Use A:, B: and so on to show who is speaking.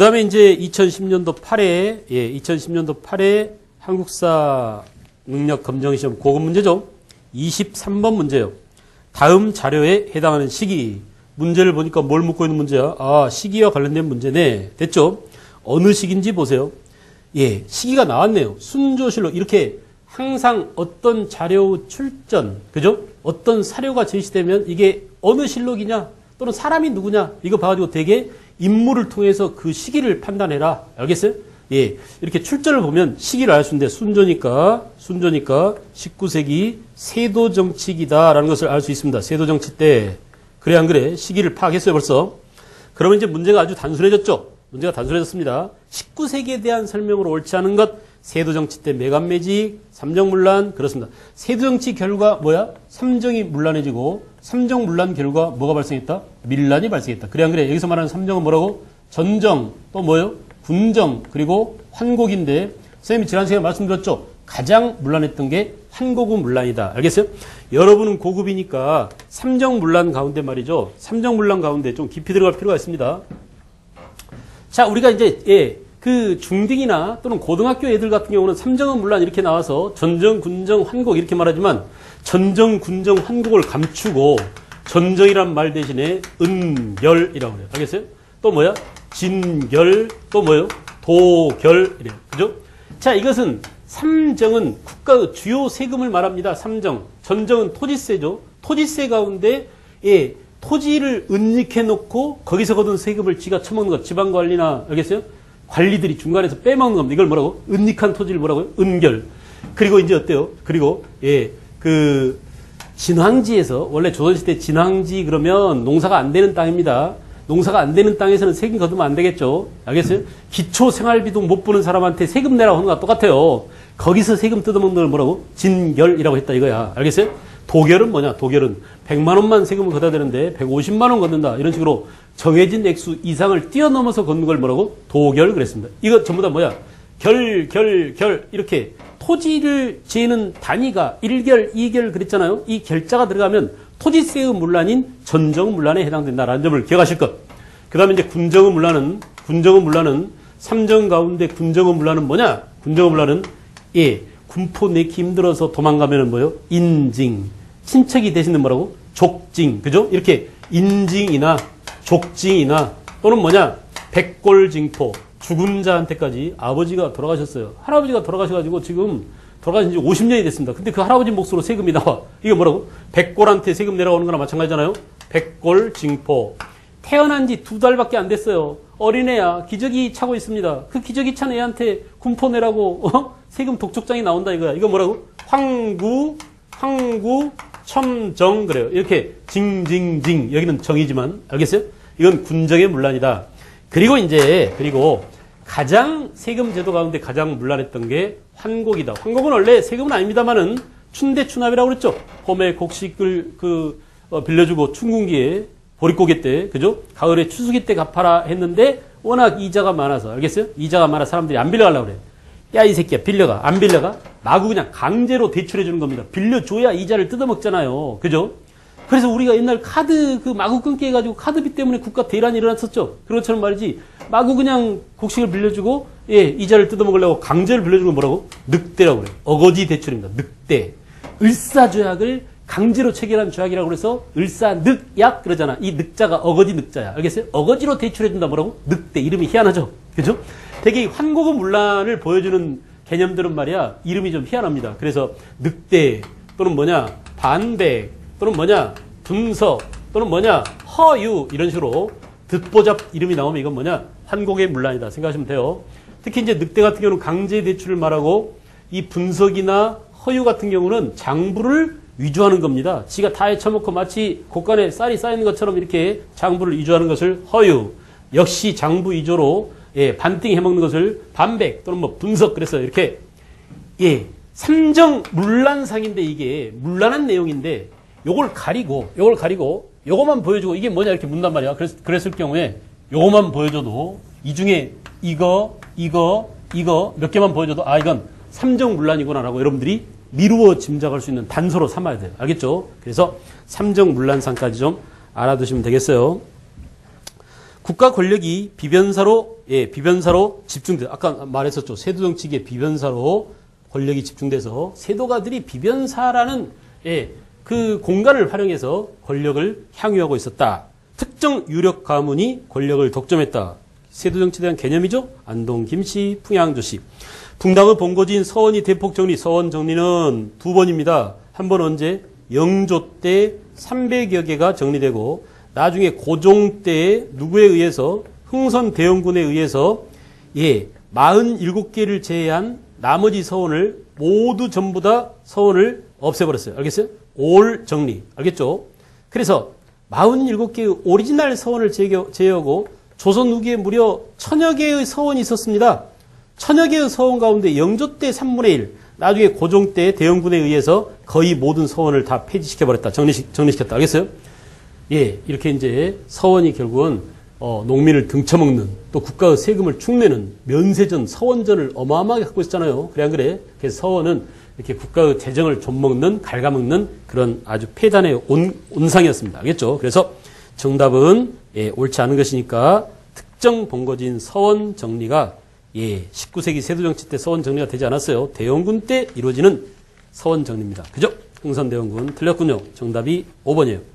A: 다음에 이제 2010년도 8회, 예, 2010년도 8회 한국사 능력 검정 시험 고급 문제죠. 23번 문제요. 다음 자료에 해당하는 시기. 문제를 보니까 뭘 묻고 있는 문제야? 아, 시기와 관련된 문제네. 됐죠? 어느 시기인지 보세요. 예, 시기가 나왔네요. 순조실로 이렇게 항상 어떤 자료 출전, 그죠? 어떤 사료가 제시되면 이게 어느 실록이냐, 또는 사람이 누구냐, 이거 봐가지고 되게 인물을 통해서 그 시기를 판단해라. 알겠어요? 예, 이렇게 출전을 보면 시기를 알 수 있는데 순조니까, 순조니까 19세기 세도 정치기다라는 것을 알 수 있습니다. 세도 정치 때. 그래, 안 그래? 시기를 파악했어요, 벌써. 그러면 이제 문제가 아주 단순해졌죠? 문제가 단순해졌습니다. 19세기에 대한 설명으로 옳지 않은 것, 세도 정치 때 매간매직, 삼정 문란, 그렇습니다. 세도 정치 결과 뭐야? 삼정이 문란해지고, 삼정문란 결과 뭐가 발생했다? 밀란이 발생했다. 그래, 안 그래? 여기서 말하는 삼정은 뭐라고? 전정, 또 뭐요? 군정, 그리고 환곡인데, 선생님이 지난 시간에 말씀드렸죠? 가장 문란했던 게 한고급 문란이다. 알겠어요? 여러분은 고급이니까 삼정문란 가운데 말이죠. 삼정문란 가운데 좀 깊이 들어갈 필요가 있습니다. 자, 우리가 이제, 예, 그 중딩이나 또는 고등학교 애들 같은 경우는 삼정은 물론 이렇게 나와서 전정, 군정, 환곡 이렇게 말하지만 전정, 군정, 환곡을 감추고 전정이란 말 대신에 은결이라고 해요. 알겠어요? 또 뭐야? 진결, 또 뭐요? 도결, 이래요. 그죠? 자, 이것은 삼정은 국가의 주요 세금을 말합니다. 삼정. 전정은 토지세죠. 토지세 가운데, 예, 토지를 은닉해 놓고 거기서 거둔 세금을 지가 처먹는 것. 지방관리나, 알겠어요? 관리들이 중간에서 빼먹는 겁니다. 이걸 뭐라고? 은닉한 토지를 뭐라고요? 은결. 그리고 이제 어때요? 그리고, 예, 그, 진황지에서, 원래 조선시대 진황지 그러면 농사가 안 되는 땅입니다. 농사가 안 되는 땅에서는 세금 거두면 안 되겠죠. 알겠어요? 기초 생활비도 못 부는 사람한테 세금 내라고 하는 거랑 똑같아요. 거기서 세금 뜯어먹는 걸 뭐라고? 진결이라고 했다 이거야. 알겠어요? 도결은 뭐냐? 도결은 100만 원만 세금을 걷어야 되는데 150만 원 걷는다. 이런 식으로 정해진 액수 이상을 뛰어넘어서 걷는 걸 뭐라고? 도결 그랬습니다. 이거 전부 다 뭐야? 결, 결, 결 이렇게 토지를 재는 단위가 1결, 2결 그랬잖아요. 이 결자가 들어가면 토지세의 문란인 전정 문란에 해당된다라는 점을 기억하실 것. 그 다음에 이제 군정의 문란은, 군정의 문란은, 삼정 가운데 군정의 문란은 뭐냐? 군정의 문란은, 예, 군포 내기 힘들어서 도망가면은 뭐요? 인징. 친척이 되시는 뭐라고? 족징. 그죠? 이렇게 인징이나 족징이나 또는 뭐냐? 백골징포. 죽은 자한테까지 아버지가 돌아가셨어요. 할아버지가 돌아가셔가지고 지금 돌아가신 지 50년이 됐습니다. 근데 그 할아버지 몫으로 세금이 나와. 이게 뭐라고? 백골한테 세금 하는 거나 마찬가지잖아요. 백골 징포. 태어난 지 두 달밖에 안 됐어요. 어린애야. 기저귀 차고 있습니다. 그 기저귀 찬 애한테 군포 내라고 어? 세금 독촉장이 나온다 이거야. 이거 뭐라고? 황구, 황구, 첨정 그래요. 이렇게 징징징 여기는 정이지만 알겠어요? 이건 군정의 문란이다. 그리고 이제 그리고 가장 세금 제도 가운데 가장 문란했던 게 환곡이다. 환곡은 원래 세금은 아닙니다만은 춘대 추납이라고 그랬죠. 봄에 곡식을 그 어, 빌려주고 춘궁기에 보릿고개 때 그죠? 가을에 추수기 때 갚아라 했는데 워낙 이자가 많아서 알겠어요? 이자가 많아 사람들이 안 빌려가려고 그래. 야 이 새끼야 빌려가 안 빌려가? 마구 그냥 강제로 대출해 주는 겁니다. 빌려줘야 이자를 뜯어먹잖아요. 그죠? 그래서 우리가 옛날 카드 그 마구 끊기 해가지고 카드비 때문에 국가 대란이 일어났었죠. 그런 것처럼 말이지 마구 그냥 곡식을 빌려주고 예 이자를 뜯어먹으려고 강제를 빌려주는 뭐라고 늑대라고 그래요. 어거지 대출입니다. 늑대. 을사조약을 강제로 체결한 조약이라고 그래서 을사늑약 그러잖아. 이 늑자가 어거지 늑자야. 알겠어요? 어거지로 대출해준다 뭐라고? 늑대. 이름이 희한하죠? 그죠? 되게 환고급 문란을 보여주는 개념들은 말이야. 이름이 좀 희한합니다. 그래서 늑대 또는 뭐냐 반백 또는 뭐냐 분석 또는 뭐냐 허유 이런 식으로 듣보잡 이름이 나오면 이건 뭐냐 환곡의 문란이다 생각하시면 돼요. 특히 이제 늑대 같은 경우는 강제 대출을 말하고 이 분석이나 허유 같은 경우는 장부를 위조하는 겁니다. 지가 다 헤쳐먹고 마치 곳간에 쌀이 쌓이는 것처럼 이렇게 장부를 위조하는 것을 허유. 역시 장부 위조로 예, 반띵 해먹는 것을 반백 또는 뭐 분석 그래서 이렇게 예, 삼정 문란상인데 이게 문란한 내용인데 요걸 가리고 요걸 가리고 요것만 보여주고 이게 뭐냐 이렇게 묻단 말이야. 그랬, 그랬을 경우에 요것만 보여줘도 이 중에 이거 이거 이거 몇 개만 보여줘도 아 이건 삼정 문란이구나라고 여러분들이 미루어 짐작할 수 있는 단서로 삼아야 돼요. 알겠죠? 그래서 삼정 문란상까지 좀 알아두시면 되겠어요. 국가 권력이 비변사로 예, 비변사로 집중돼. 아까 말했었죠. 세도 정치기의 비변사로 권력이 집중돼서 세도가들이 비변사라는 예, 그 공간을 활용해서 권력을 향유하고 있었다. 특정 유력 가문이 권력을 독점했다. 세도 정치에 대한 개념이죠. 안동 김씨, 풍양 조씨. 붕당의 본거지인 서원이 대폭 정리, 서원 정리는 두 번입니다. 한 번 언제? 영조 때 300여 개가 정리되고 나중에 고종 때 누구에 의해서 흥선 대원군에 의해서 예, 47개를 제외한 나머지 서원을 모두 전부 다 서원을 없애버렸어요. 알겠어요? 올 정리. 알겠죠? 그래서 47개의 오리지널 서원을 제외하고 조선 후기에 무려 천여 개의 서원이 있었습니다. 천여 개의 서원 가운데 영조 때 3분의 1, 나중에 고종 때 대원군에 의해서 거의 모든 서원을 다 폐지시켜버렸다. 정리시, 정리시켰다. 알겠어요? 예, 이렇게 이제 서원이 결국은 어, 농민을 등쳐먹는 또 국가의 세금을 축내는 면세전, 서원전을 어마어마하게 갖고 있잖아요. 그래 안 그래? 그래서 서원은 이렇게 국가의 재정을 좀먹는, 갉아먹는 그런 아주 폐단의 온, 온상이었습니다. 알겠죠? 그래서 정답은 예, 옳지 않은 것이니까 특정 본거지인 서원 정리가 예, 19세기 세도정치 때 서원 정리가 되지 않았어요. 대원군 때 이루어지는 서원 정리입니다. 그죠? 흥선대원군 틀렸군요. 정답이 5번이에요.